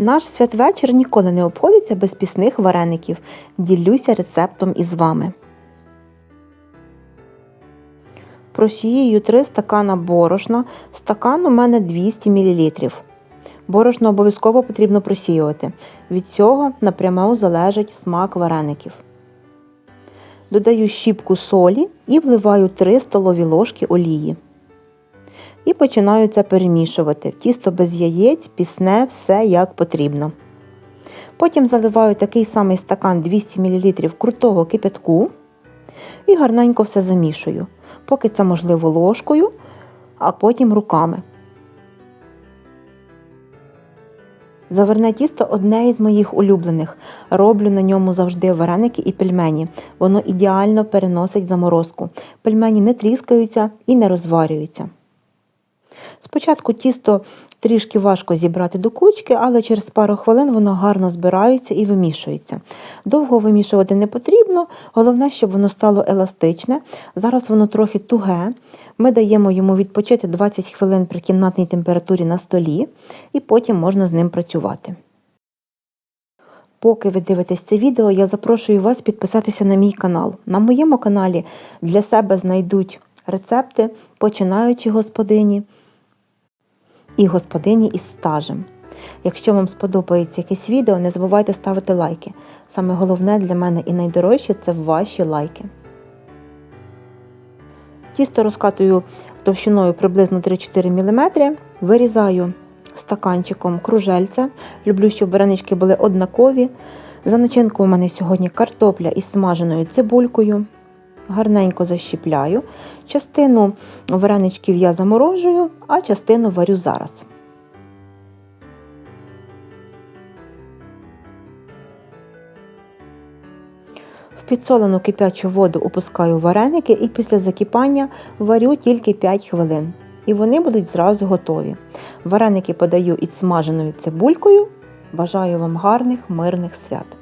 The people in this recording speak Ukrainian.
Наш святвечір ніколи не обходиться без пісних вареників. Ділюся рецептом із вами. Просіюю 3 стакана борошна. Стакан у мене 200 мл. Борошно обов'язково потрібно просіювати. Від цього напряму залежить смак вареників. Додаю щіпку солі і вливаю 3 столові ложки олії. І починаю це перемішувати. Тісто без яєць, пісне, все як потрібно. Потім заливаю такий самий стакан 200 мл крутого кипятку і гарненько все замішую, поки це можливо ложкою, а потім руками. Заверне тісто одне із моїх улюблених. Роблю на ньому завжди вареники і пельмені. Воно ідеально переносить заморозку. Пельмені не тріскаються і не розварюються. Спочатку тісто трішки важко зібрати до кучки, але через пару хвилин воно гарно збирається і вимішується. Довго вимішувати не потрібно, головне, щоб воно стало еластичне. Зараз воно трохи туге. Ми даємо йому відпочити 20 хвилин при кімнатній температурі на столі, і потім можна з ним працювати. Поки ви дивитесь це відео, я запрошую вас підписатися на мій канал. На моєму каналі для себе знайдуть рецепти, починаючи господині і господині із стажем. Якщо вам сподобається якесь відео, не забувайте ставити лайки. Саме головне для мене і найдорожче це ваші лайки. Тісто розкатую товщиною приблизно 3-4 мм, вирізаю стаканчиком кружельця. Люблю, щоб варенички були однакові. За начинку у мене сьогодні картопля із смаженою цибулькою. Гарненько защіпляю. Частину вареничків я заморожую, а частину варю зараз. В підсолену кипячу воду опускаю вареники і після закипання варю тільки 5 хвилин. І вони будуть зразу готові. Вареники подаю із смаженою цибулькою. Бажаю вам гарних, мирних свят!